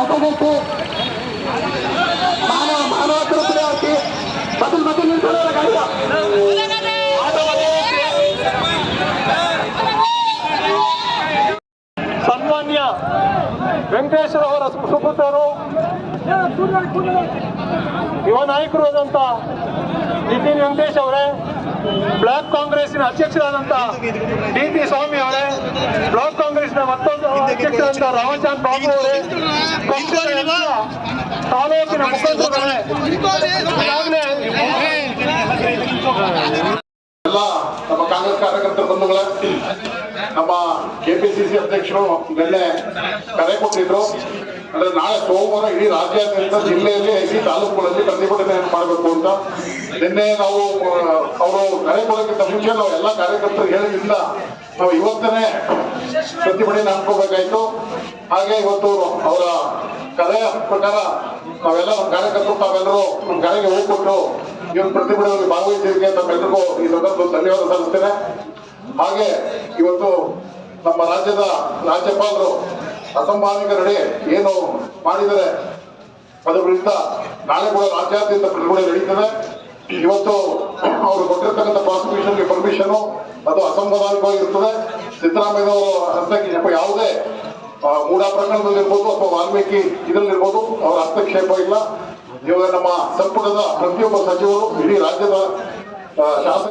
ಅದಕ್ಕೆ ಮಾನವ ಮಾನವ ಕಲ್ಪನೆ ಹಾಕಿ ಬದಲು ಬದಲು ನಿಲ್ಸೋಣ ಸನ್ಮಾನ್ಯ ವೆಂಕಟೇಶ್ವರ ಅವರ ಸುಪುತ್ರರು, ಯುವ ನಾಯಕರು ಆದಂತ ನಿತಿನ್ ವೆಂಕಟೇಶ್ ಅವರೇ, ಬ್ಲಾಕ್ ಕಾಂಗ್ರೆಸ್ನ ಅಧ್ಯಕ್ಷರಾದಂತ ಡಿ ಪಿ ಸ್ವಾಮಿ ಅವರೇ, ಬ್ಲಾಕ್ ಕಾಂಗ್ರೆಸ್ನ ಅಧ್ಯಕ್ಷರಾದಂತ ರಾಮಚಂದ್ರ ಬಾಬು ಅವರೇ ತಾಲೂಕಿನ ಮುಖಂಡರುಗಳೇ ನಮ್ಮ ಕಾಂಗ್ರೆಸ್ ಕಾರ್ಯಕರ್ತರ ಬಂಧುಗಳ ನಮ್ಮ ಕೆಪಿಸಿಸಿ ಅಧ್ಯಕ್ಷರು ನಿನ್ನೆ ಕರೆ ಕೊಟ್ಟಿದ್ರು. ಅಂದ್ರೆ ನಾಳೆ ಸೋಮವಾರ ಇಡೀ ರಾಜ್ಯಾದ್ಯಂತ ಜಿಲ್ಲೆಯಲ್ಲಿ ಇಡೀ ತಾಲೂಕುಗಳಲ್ಲಿ ಪ್ರತಿಭಟನೆ ಮಾಡಬೇಕು ಅಂತ. ನಿನ್ನೆ ನಾವು ಅವರು ಕರೆ ಕೊಡೋಕ್ಕಿಂತ ಮುಂಚೆ ನಾವು ಎಲ್ಲ ಕಾರ್ಯಕರ್ತರು ಹೇಳಿದ್ರಿಂದ ನಾವು ಇವತ್ತನೇ ಪ್ರತಿಭಟನೆ ಹಾಕೋಬೇಕಾಯ್ತು ಹಾಗೆ ಇವತ್ತು ಅವರ ಕಲೆಯ ಪ್ರಕಾರ ನಾವೆಲ್ಲ ನಮ್ಮ ಕಾರ್ಯಕರ್ತರು, ತಾವೆಲ್ಲರೂ ನಮ್ಮ ಕರೆಗೆ ಹೋಗ್ಕೊಟ್ಟು ಈ ಒಂದು ಪ್ರತಿಭಟನೆಯಲ್ಲಿ ಭಾಗವಹಿಸಿದ್ದಕ್ಕೆ ತಮ್ಮೆಲ್ಲರಿಗೂ ಈ ಸಂದರ್ಭದಲ್ಲಿ ಧನ್ಯವಾದ ಸಲ್ಲಿಸ್ತೇನೆ. ಹಾಗೆ ಇವತ್ತು ನಮ್ಮ ರಾಜ್ಯದ ರಾಜ್ಯಪಾಲರು ಅಸಂಭಾವಿಕ ನಡೆ ಏನು ಮಾಡಿದರೆ ಅದರ ವಿರುದ್ಧ ನಾಳೆ ಕೂಡ ರಾಜ್ಯಾದ್ಯಂತ ಪ್ರತಿಭಟನೆ ನಡೀತದೆ. ಇವತ್ತು ಅವರು ಕೊಟ್ಟಿರ್ತಕ್ಕಂಥ ಪ್ರಾಸಿಕ್ಯೂಷನ್ಗೆ ಪರ್ಮಿಷನ್ ಅದು ಅಸಂವಿಧಾನಿಕವಾಗಿರ್ತದೆ ಸಿದ್ದರಾಮಯ್ಯ ಅವರು ಹಸ್ತಕ್ಷೇಪ ಯಾವುದೇ ಮೂಢ ಪ್ರಕರಣದಲ್ಲಿರ್ಬೋದು ಅಥವಾ ವಾಲ್ಮೀಕಿ ಇದರಲ್ಲಿರ್ಬೋದು, ಅವರ ಹಸ್ತಕ್ಷೇಪ ಇಲ್ಲ. ಇವಾಗ ನಮ್ಮ ಸಂಪುಟದ ಪ್ರತಿಯೊಬ್ಬ ಸಚಿವರು ಇಡೀ ರಾಜ್ಯದ ಶಾಸಕ